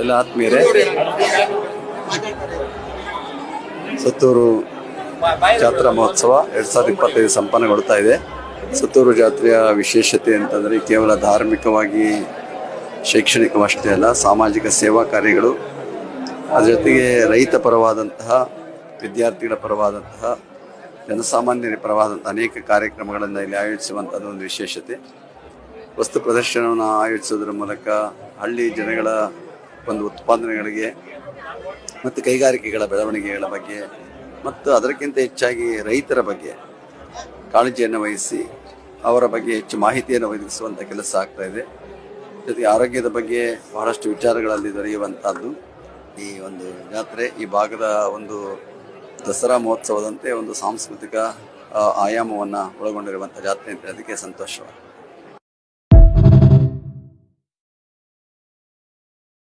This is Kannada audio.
ಎಲ್ಲ ಆತ್ಮೀಯರೇ. ಸುತ್ತೂರು ಜಾತ್ರಾ ಮಹೋತ್ಸವ ಎರಡ್ ಸಾವಿರದ ಇಪ್ಪತ್ತೈದು ಸಂಪನ್ನಗೊಳ್ತಾ ಇದೆ. ಸುತ್ತೂರು ಜಾತ್ರೆಯ ವಿಶೇಷತೆ ಅಂತಂದರೆ ಕೇವಲ ಧಾರ್ಮಿಕವಾಗಿ ಶೈಕ್ಷಣಿಕವಷ್ಟೇ ಅಲ್ಲ, ಸಾಮಾಜಿಕ ಸೇವಾ ಕಾರ್ಯಗಳು, ಅದರ ಜೊತೆಗೆ ರೈತ ಪರವಾದಂತಹ, ವಿದ್ಯಾರ್ಥಿಗಳ ಪರವಾದಂತಹ, ಜನಸಾಮಾನ್ಯರ ಪರವಾದಂತಹ ಅನೇಕ ಕಾರ್ಯಕ್ರಮಗಳನ್ನು ಇಲ್ಲಿ ಆಯೋಜಿಸುವಂಥದ್ದು ಒಂದು ವಿಶೇಷತೆ. ವಸ್ತು ಪ್ರದರ್ಶನವನ್ನು ಆಯೋಜಿಸೋದ್ರ ಮೂಲಕ ಹಳ್ಳಿ ಜನಗಳ ಒಂದು ಉತ್ಪಾದನೆಗಳಿಗೆ ಮತ್ತು ಕೈಗಾರಿಕೆಗಳ ಬೆಳವಣಿಗೆಗಳ ಬಗ್ಗೆ ಮತ್ತು ಅದಕ್ಕಿಂತ ಹೆಚ್ಚಾಗಿ ರೈತರ ಬಗ್ಗೆ ಕಾಳಜಿಯನ್ನು ವಹಿಸಿ ಅವರ ಬಗ್ಗೆ ಹೆಚ್ಚು ಮಾಹಿತಿಯನ್ನು ಒದಗಿಸುವಂಥ ಕೆಲಸ ಆಗ್ತಾ ಇದೆ. ಜೊತೆಗೆ ಆರೋಗ್ಯದ ಬಗ್ಗೆ ಬಹಳಷ್ಟು ವಿಚಾರಗಳಲ್ಲಿ ದೊರೆಯುವಂಥದ್ದು ಈ ಒಂದು ಜಾತ್ರೆ. ಈ ಭಾಗದ ಒಂದು ದಸರಾ ಮಹೋತ್ಸವದಂತೆ ಒಂದು ಸಾಂಸ್ಕೃತಿಕ ಆಯಾಮವನ್ನು ಒಳಗೊಂಡಿರುವಂಥ ಜಾತ್ರೆ ಅಂತ ಅದಕ್ಕೆ ಸಂತೋಷವಾಗಿದೆ